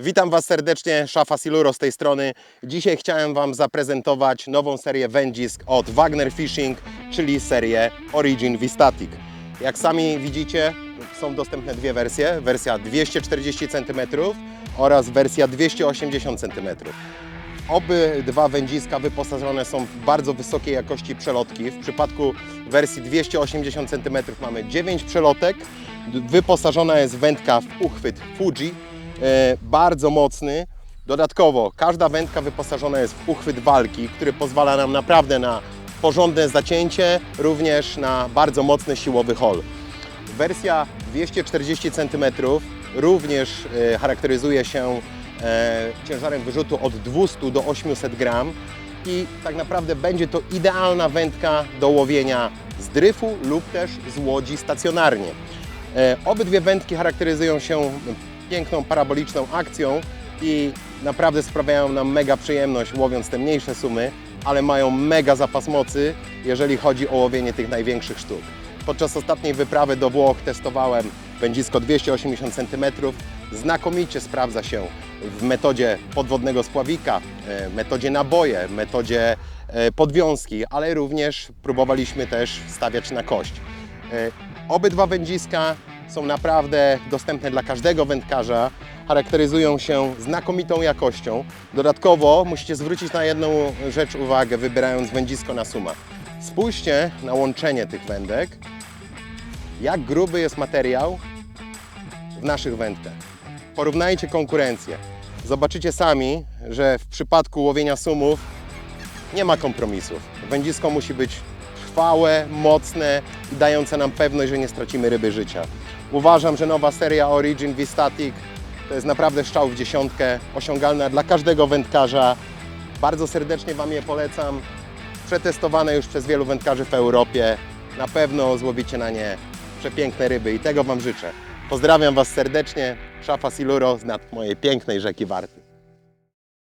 Witam Was serdecznie, Szafa Siluro z tej strony. Dzisiaj chciałem Wam zaprezentować nową serię wędzisk od Wagner Fishing, czyli serię Origin V-Static. Jak sami widzicie, są dostępne dwie wersje, wersja 240 cm oraz wersja 280 cm. Obydwa wędziska wyposażone są w bardzo wysokiej jakości przelotki. W przypadku wersji 280 cm mamy 9 przelotek. Wyposażona jest wędka w uchwyt Fuji, bardzo mocny. Dodatkowo każda wędka wyposażona jest w uchwyt walki, który pozwala nam naprawdę na porządne zacięcie, również na bardzo mocny siłowy hol. Wersja 240 cm również e, charakteryzuje się e, ciężarem wyrzutu od 200 do 800 gram i tak naprawdę będzie to idealna wędka do łowienia z dryfu lub też z łodzi stacjonarnie. E, Obydwie wędki charakteryzują się piękną paraboliczną akcją i naprawdę sprawiają nam mega przyjemność łowiąc te mniejsze sumy, ale mają mega zapas mocy, jeżeli chodzi o łowienie tych największych sztuk. Podczas ostatniej wyprawy do Włoch testowałem wędzisko 280 cm. Znakomicie sprawdza się w metodzie podwodnego spławika, e, metodzie naboje, metodzie e, podwiązki, ale również próbowaliśmy też stawiać na kość. E, Obydwa wędziska są naprawdę dostępne dla każdego wędkarza. Charakteryzują się znakomitą jakością. Dodatkowo musicie zwrócić na jedną rzecz uwagę, wybierając wędzisko na suma. Spójrzcie na łączenie tych wędek, jak gruby jest materiał w naszych wędkach. Porównajcie konkurencję. Zobaczycie sami, że w przypadku łowienia sumów nie ma kompromisów. Wędzisko musi być trwałe, mocne i dające nam pewność, że nie stracimy ryby życia. Uważam, że nowa seria Origin V-Static to jest naprawdę strzał w dziesiątkę, osiągalna dla każdego wędkarza. Bardzo serdecznie Wam je polecam. Przetestowane już przez wielu wędkarzy w Europie. Na pewno złowicie na nie przepiękne ryby i tego Wam życzę. Pozdrawiam Was serdecznie. Szafa Siluro z nad mojej pięknej rzeki Warty.